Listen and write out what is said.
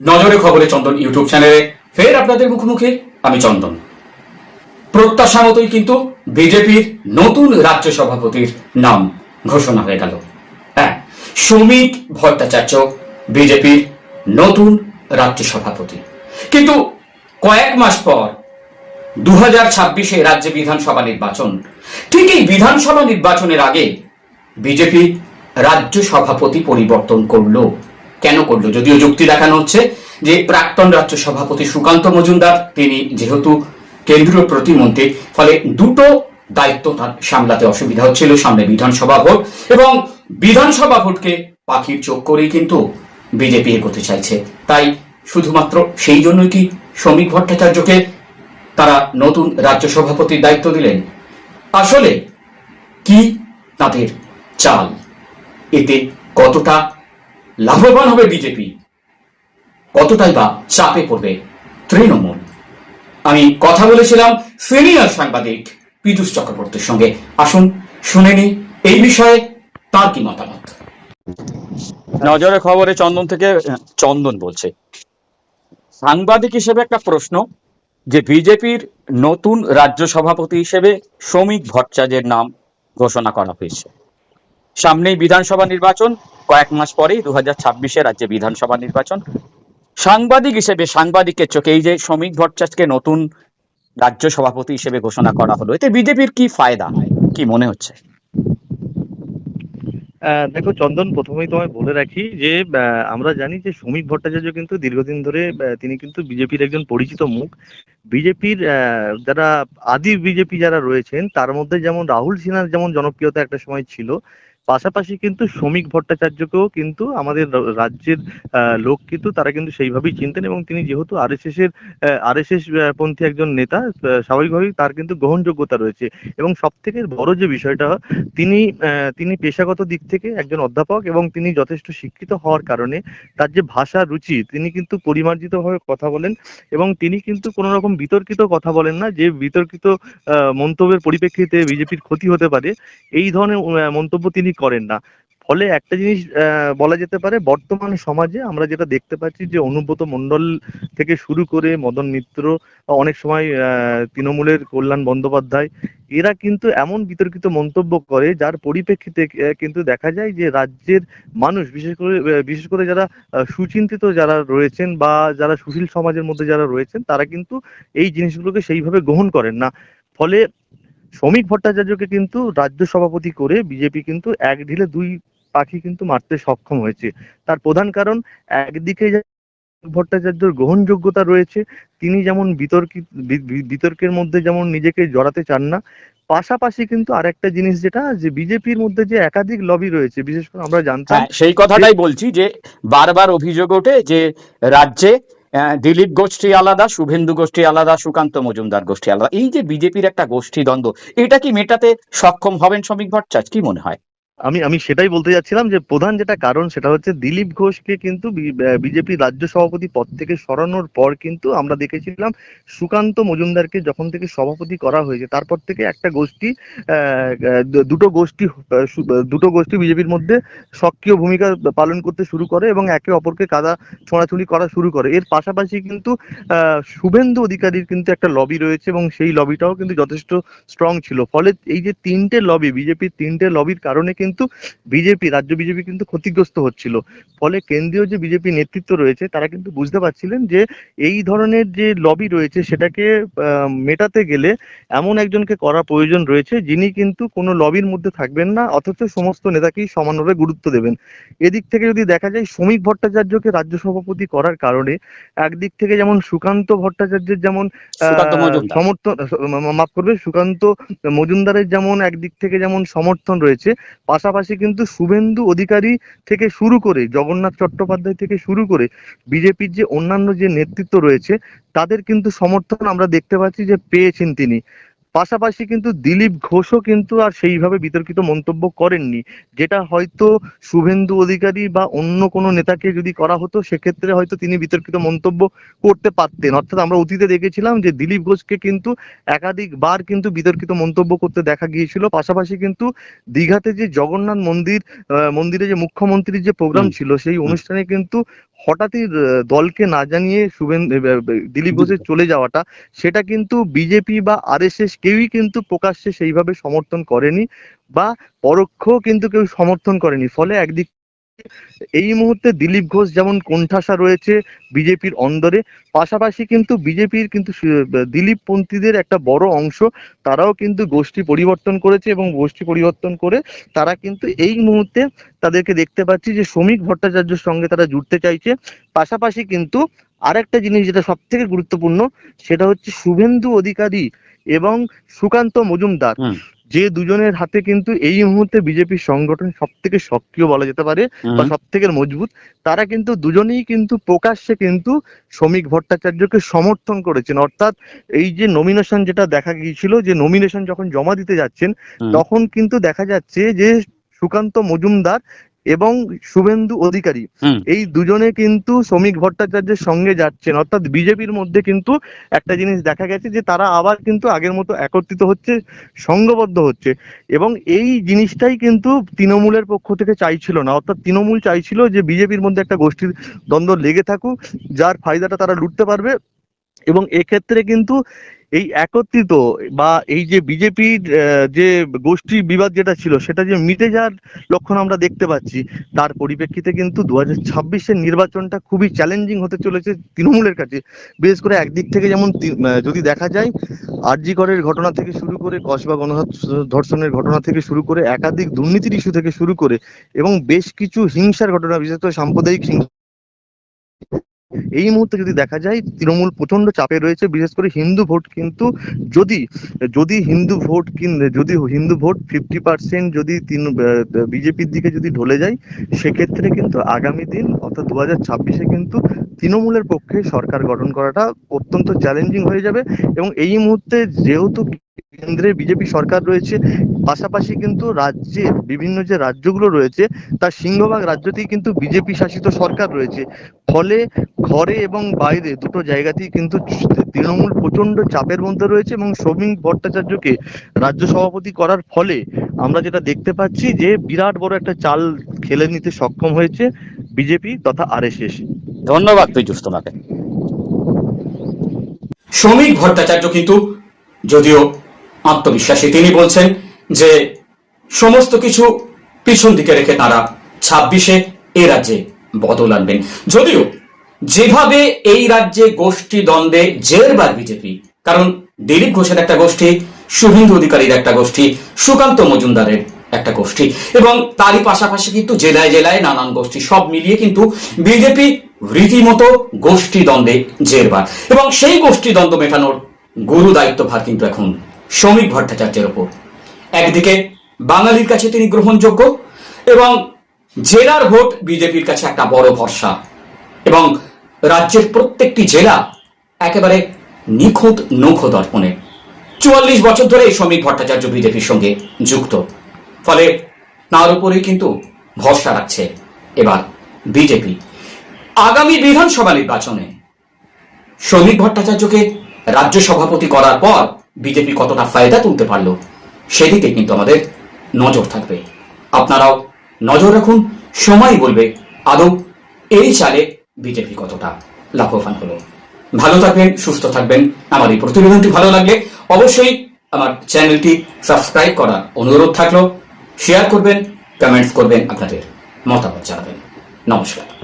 নজরে খবরে চন্দন ইউটিউব চ্যানেলে, ফের আপনাদের মুখোমুখি আমি চন্দন। প্রত্যাশা মতোই কিন্তু বিজেপির নতুন রাজ্য সভাপতির নাম ঘোষণা হয়ে গেল। হ্যাঁ শ্রমিক ভট্টাচার্য বিজেপির নতুন রাজ্য সভাপতি। কিন্তু কয়েক মাস পর দু হাজার ছাব্বিশে রাজ্যে বিধানসভা নির্বাচন ঠিক এই বিধানসভা নির্বাচনের আগে বিজেপি রাজ্য সভাপতি পরিবর্তন করল। কেন করল? যদিও যুক্তি দেখানো হচ্ছে যে প্রাক্তন রাজ্য সভাপতি সুকান্ত মজুমদার, তিনি যেহেতু কেন্দ্রীয় প্রতিমন্ত্রী, ফলে দুটো দায়িত্ব তার সামলাতে অসুবিধা হচ্ছিল, সামনে বিধানসভা ভোট এবং বিধানসভা ভোটকে পাখির চোখ করেই কিন্তু বিজেপি এগোতে চাইছে। তাই শুধুমাত্র সেই জন্যই কি শ্রমিক ভট্টাচার্যকে তারা নতুন রাজ্য সভাপতির দায়িত্ব দিলেন? আসলে কি তাদের চাল? এতে কতটা লাভবান হবে বিজেপি। কতটাই বা চাপে পড়বে তৃণমূল? আমি কথা বলেছিলাম সিনিয়র সাংবাদিক পীযুষ চক্রবর্তীর সঙ্গে। আসুন, শুনে নি এই বিষয়ে তার কি মতামত? নজরের খবরে চন্দন থেকে, চন্দন বলছে। সাংবাদিক হিসেবে একটা প্রশ্ন, যে বিজেপির নতুন রাজ্য সভাপতি হিসেবে শ্রমিক ভট্টাচার্যের নাম ঘোষণা করা হয়েছে। সামনেই বিধানসভা নির্বাচন, কয়েক মাস পরেই দু হাজার ছাব্বিশে রাজ্যে বিধানসভা নির্বাচন। সাংবাদিক হিসেবে সাংবাদিকের চোখে এই যে শ্রমিক ভট্টাচার্যকে নতুন রাজ্য সভাপতি হিসেবে ঘোষণা করা হলো, এতে বিজেপির কি ফায়দা? কি মনে হচ্ছে? দেখো, চন্দন, প্রথমেই তোমায় বলে রাখি যে আমরা জানি যে শ্রমিক ভট্টাচার্য কিন্তু দীর্ঘদিন ধরে তিনি কিন্তু বিজেপির একজন পরিচিত মুখ। বিজেপির যারা আদি বিজেপি যারা রয়েছেন, তার মধ্যে যেমন রাহুল সিনহার যেমন জনপ্রিয়তা একটা সময় ছিল পাশাপাশি কিন্তু শ্রমিক ভট্টাচার্যকেও কিন্তু আমাদের রাজ্যের লোক কিন্তু তারা কিন্তু সেইভাবেই চিনতেন এবং তিনি যেহেতু আর আরএসএস এর আরএসএস পন্থী একজন নেতা স্বাভাবিকভাবেই তার কিন্তু গ্রহণযোগ্যতা রয়েছে এবং সব থেকে বড় যে বিষয়টা, তিনি তিনি পেশাগত দিক থেকে একজন অধ্যাপক এবং তিনি যথেষ্ট শিক্ষিত হওয়ার কারণে তার যে ভাষা রুচি, তিনি কিন্তু পরিমার্জিতভাবে কথা বলেন এবং তিনি কিন্তু কোনো রকম বিতর্কিত কথা বলেন না যে বিতর্কিত মন্তব্যের পরিপ্রেক্ষিতে বিজেপির ক্ষতি হতে পারে। এই ধরনের মন্তব্য তিনি করেন না। ফলে একটা জিনিস বলা যেতে পারে, বর্তমান সমাজে আমরা যেটা দেখতে পাচ্ছি যে অনুব্রত মণ্ডল থেকে শুরু করে মদন মিত্র, অনেক সময় তৃণমূলের কল্যাণ বন্দ্যোপাধ্যায়, এরা কিন্তু এমন বিতর্কিত মন্তব্য করে যার পরিপ্রেক্ষিতে কিন্তু দেখা যায় যে রাজ্যের মানুষ, বিশেষ করে বিশেষ করে যারা সুচিন্তিত যারা রয়েছেন বা যারা সুশীল সমাজের মধ্যে যারা রয়েছেন, তারা কিন্তু এই জিনিসগুলোকে সেইভাবে গ্রহণ করেন না। ফলে শ্রমিক ভট্টাচার্যকে কিন্তু রাজ্য সভাপতি করে বিজেপি কিন্তু এক ঢিলে দুই পাখি কিন্তু মারতে সক্ষম হয়েছে। তার প্রধান কারণ, একদিকে ভট্টাচার্যর গ্রহণযোগ্যতা রয়েছে, তিনি যেমন বিতর্কিত বিতর্কের মধ্যে যেমন নিজেকে জড়াতে চান না, পাশাপাশি কিন্তু আরেকটা জিনিস যেটা, যে বিজেপির মধ্যে যে একাধিক লবি রয়েছে, বিশেষ করে আমরা জানতাম হ্যাঁ সেই কথাটাই বলছি যে বারবার অভিযোগ ওঠে যে রাজ্যে দিলীপ গোষ্ঠী আলাদা, শুভেন্দু গোষ্ঠী আলাদা, সুকান্ত মজুমদার গোষ্ঠী আলাদা। এই যে বিজেপির একটা গোষ্ঠী দ্বন্দ্ব এটা কি মেটাতে সক্ষম হবেন শ্রমিক ভট্টাচার্য? কি মনে হয়? আমি আমি সেটাই বলতে যাচ্ছিলাম যে প্রধান যেটা কারণ সেটা হচ্ছে দিলীপ ঘোষকে কিন্তু বিজেপি রাজ্য সভাপতি পদ থেকে সরানোর পর কিন্তু আমরা দেখেছিলাম সুকান্ত মজুমদারকে যখন থেকে সভাপতি করা হয়েছে, তারপর থেকে একটা গোষ্ঠী দুটো গোষ্ঠী দুটো গোষ্ঠী বিজেপির মধ্যে সক্রিয় ভূমিকা পালন করতে শুরু করে এবং একে অপরকে কাদা ছোঁড়াছুড়ি করা শুরু করে। এর পাশাপাশি কিন্তু শুভেন্দু অধিকারীর কিন্তু একটা লবি রয়েছে এবং সেই লবিটাও কিন্তু যথেষ্ট স্ট্রং ছিল। ফলে এই যে তিনটে লবি, বিজেপির তিনটে লবির কারণে কিন্তু বিজেপি রাজ্য বিজেপি কিন্তু ক্ষতিগ্রস্ত হচ্ছিল। ফলে কেন্দ্রীয় যে বিজেপি নেতৃত্ব রয়েছে তারা কিন্তু বুঝতে পারছিলেন যে এই ধরনের যে লবি রয়েছে সেটাকে মেটাতে গেলে এমন একজনকে করা প্রয়োজন রয়েছে যিনি কিন্তু কোনো লবির মধ্যে থাকবেন না অথচ সমস্ত নেতাকেই সমানভাবে গুরুত্ব দেবেন। এদিক থেকে যদি দেখা যায় শ্রমিক ভট্টাচার্যকে রাজ্য সভাপতি করার কারণে একদিক থেকে যেমন সুকান্ত ভট্টাচার্যের যেমন সমর্থন মাফ করবে সুকান্ত মজুমদারের যেমন একদিক থেকে যেমন সমর্থন রয়েছে পাশাপাশি কিন্তু শুভেন্দু অধিকারী থেকে শুরু করে, জগন্নাথ চট্টোপাধ্যায় থেকে শুরু করে বিজেপির যে অন্যান্য যে নেতৃত্ব রয়েছে, তাদের কিন্তু সমর্থন আমরা দেখতে পাচ্ছি যে পেয়েছেন তিনি। পাশাপাশি কিন্তু দিলীপ ঘোষও কিন্তু আর সেইভাবে বিতর্কিত মন্তব্য করেননি। যেটা হয়তো শুভেন্দু অধিকারী বা অন্য কোনো নেতাকে যদি করা হতো সেক্ষেত্রে হয়তো তিনি বিতর্কিত মন্তব্য করতে পারতেন। অর্থাৎ আমরা অতীতে দেখেছিলাম যে দিলীপ ঘোষকে কিন্তু একাধিকবার কিন্তু বিতর্কিত মন্তব্য করতে দেখা গিয়েছিল। পাশাপাশি কিন্তু দীঘাতে যে জগন্নাথ মন্দির মন্দিরে যে মুখ্যমন্ত্রীর যে প্রোগ্রাম ছিল সেই অনুষ্ঠানে কিন্তু হঠাৎই দলকে না জানিয়ে শুভেন দিলীপ ঘোষের চলে যাওয়াটা সেটা কিন্তু বিজেপি বা আর আরএসএস কেউই কিন্তু প্রকাশ্যে সেইভাবে সমর্থন করেনি বা পরোক্ষ কিন্তু কেউ সমর্থন করেনি। ফলে একদিক এই মুহূর্তে দিলীপ ঘোষ যেমন কোণঠাসা রয়েছে বিজেপির অন্দরে, পাশাপাশি কিন্তু বিজেপির কিন্তু দিলীপ পন্থীদের একটা বড় অংশ, তারাও কিন্তু গোষ্ঠী পরিবর্তন করেছে এবং গোষ্ঠী পরিবর্তন করে তারা কিন্তু এই মুহূর্তে তাদেরকে দেখতে পাচ্ছি যে শ্রমিক ভট্টাচার্যের সঙ্গে তারা জুড়তে চাইছে। পাশাপাশি কিন্তু আরেকটা জিনিস যেটা সব থেকে গুরুত্বপূর্ণ, সেটা হচ্ছে শুভেন্দু অধিকারী এবং সুকান্ত মজুমদার। যে দুজনের হাতে কিন্তু এই মুহূর্তে বিজেপির সংগঠন সব থেকে সক্রিয় বলা যেতে পারে বা সব থেকে মজবুত তারা কিন্তু দুজনেই কিন্তু প্রকাশ্যে কিন্তু শ্রমিক ভট্টাচার্যকে সমর্থন করেছেন। অর্থাৎ এই যে নমিনেশন যেটা দেখা গিয়েছিল যে নমিনেশন যখন জমা দিতে যাচ্ছেন তখন কিন্তু দেখা যাচ্ছে যে সুকান্ত মজুমদার এবং শুভেন্দু অধিকারী। এই দুজনে কিন্তু শ্রমিক ভট্টাচার্যের সঙ্গে যাচ্ছেন। অর্থাৎ বিজেপির মধ্যে কিন্তু একটা জিনিস দেখা গেছে যে তারা আবার কিন্তু আগের মতো একত্রিত হচ্ছে সংঘবদ্ধ হচ্ছে। এবং এই জিনিসটাই কিন্তু তৃণমূলের পক্ষ থেকে চাইছিল না। অর্থাৎ তৃণমূল চাইছিল যে বিজেপির মধ্যে একটা গোষ্ঠীর দ্বন্দ্ব লেগে থাকুক যার ফায়দাটা তারা লুটতে পারবে। এবং এক্ষেত্রে কিন্তু এই একত্রিত বা এই যে বিজেপির যে গোষ্ঠী বিবাদ যেটা ছিল, সেটা যে মিটে যাওয়ার লক্ষণ আমরা দেখতে পাচ্ছি, তার পরিপ্রেক্ষিতে কিন্তু দু হাজার ছাব্বিশের নির্বাচনটা খুবই চ্যালেঞ্জিং হতে চলেছে তৃণমূলের কাছে। বিশেষ করে একদিক থেকে যেমন যদি দেখা যায় আরজি করের ঘটনা থেকে শুরু করে, কসবা গণধর্ষণের ঘটনা থেকে শুরু করে, একাধিক দুর্নীতির ইস্যু থেকে শুরু করে, এবং বেশ কিছু হিংসার ঘটনা, বিশেষ করে সাম্প্রদায়িক হিংসা এই মুহূর্তে যদি দেখা যায়, তৃণমূল প্রচণ্ড চাপে রয়েছে, বিশেষ করে হিন্দু ভোট কিন্তু যদি যদি হিন্দু ভোট যদি হিন্দু ভোট ফিফটি পার্সেন্ট যদি তিন বিজেপির দিকে যদি ঢলে যায়, সেক্ষেত্রে কিন্তু আগামী দিন, অর্থাৎ দু হাজার ছাব্বিশে কিন্তু তৃণমূলের পক্ষে সরকার গঠন করাটা অত্যন্ত চ্যালেঞ্জিং হয়ে যাবে এবং এই মুহূর্তে যেহেতু কেন্দ্রে বিজেপি সরকার রয়েছে, পাশাপাশি কিন্তু রাজ্যে বিভিন্ন যে রাজ্যগুলো রয়েছে তার সিংহভাগ রাজ্যতেই কিন্তু বিজেপি শাসিত সরকার রয়েছে। ফলে ঘরে এবং বাইরে দুটো জায়গাতেই কিন্তু তৃণমূল প্রচণ্ড চাপের মধ্যে রয়েছে এবং শ্রমিক ভট্টাচার্যকে রাজ্য সভাপতি করার ফলে আমরা যেটা দেখতে পাচ্ছি যে বিরাট বড় একটা চাল খেলে নিতে সক্ষম হয়েছে বিজেপি তথা আর আরএসএস। ধন্যবাদ পীযুষ তোমাকে। শ্রমিক ভট্টাচার্য কিন্তু যদিও আত্মবিশ্বাসী, তিনি বলছেন যে সমস্ত কিছু পিছন দিকে রেখে তারা ছাব্বিশে এ রাজ্যে বদল আনবেন। যদিও যেভাবে এই রাজ্যে গোষ্ঠী দ্বন্দ্বে জেরবার বিজেপি, কারণ দিলীপ ঘোষের একটা গোষ্ঠী, শুভেন্দু অধিকারীর একটা গোষ্ঠী, সুকান্ত মজুমদারের একটা গোষ্ঠী এবং তারই পাশাপাশি কিন্তু জেলায় জেলায় নানান গোষ্ঠী, সব মিলিয়ে কিন্তু বিজেপি রীতিমতো গোষ্ঠী দ্বন্দ্বে জেরবার। এবং সেই গোষ্ঠী দ্বন্দ্ব মেটানোর গুরু দায়িত্বভার কিন্তু এখন শ্রমিক ভট্টাচার্যের ওপর। একদিকে বাঙালির কাছে তিনি গ্রহণযোগ্য এবং জেলার ভোট বিজেপির কাছে একটা বড় ভরসা এবং রাজ্যের প্রত্যেকটি জেলা একেবারে নিখুঁত নৌখ দর্পণে। চুয়াল্লিশ বছর ধরে শ্রমিক ভট্টাচার্য বিজেপির সঙ্গে যুক্ত। ফলে তার উপরেই কিন্তু ভরসা রাখছে এবার বিজেপি। আগামী বিধানসভা নির্বাচনে শ্রমিক ভট্টাচার্যকে রাজ্য সভাপতি করার পর বিজেপি কতটা ফায়দা তুলতে পারল সেদিকে কিন্তু আমাদের নজর থাকবে। আপনারাও নজর রাখুন, সময় বলবে আদৌ এই চালে বিজেপি কতটা লাভবান হলো। ভালো থাকবেন, সুস্থ থাকবেন। আমার এই প্রতিবেদনটি ভালো লাগলে অবশ্যই আমার চ্যানেলটি সাবস্ক্রাইব করার অনুরোধ থাকল। শেয়ার করবেন, কমেন্টস করবেন, আপনাদের মতামত জানাবেন। নমস্কার।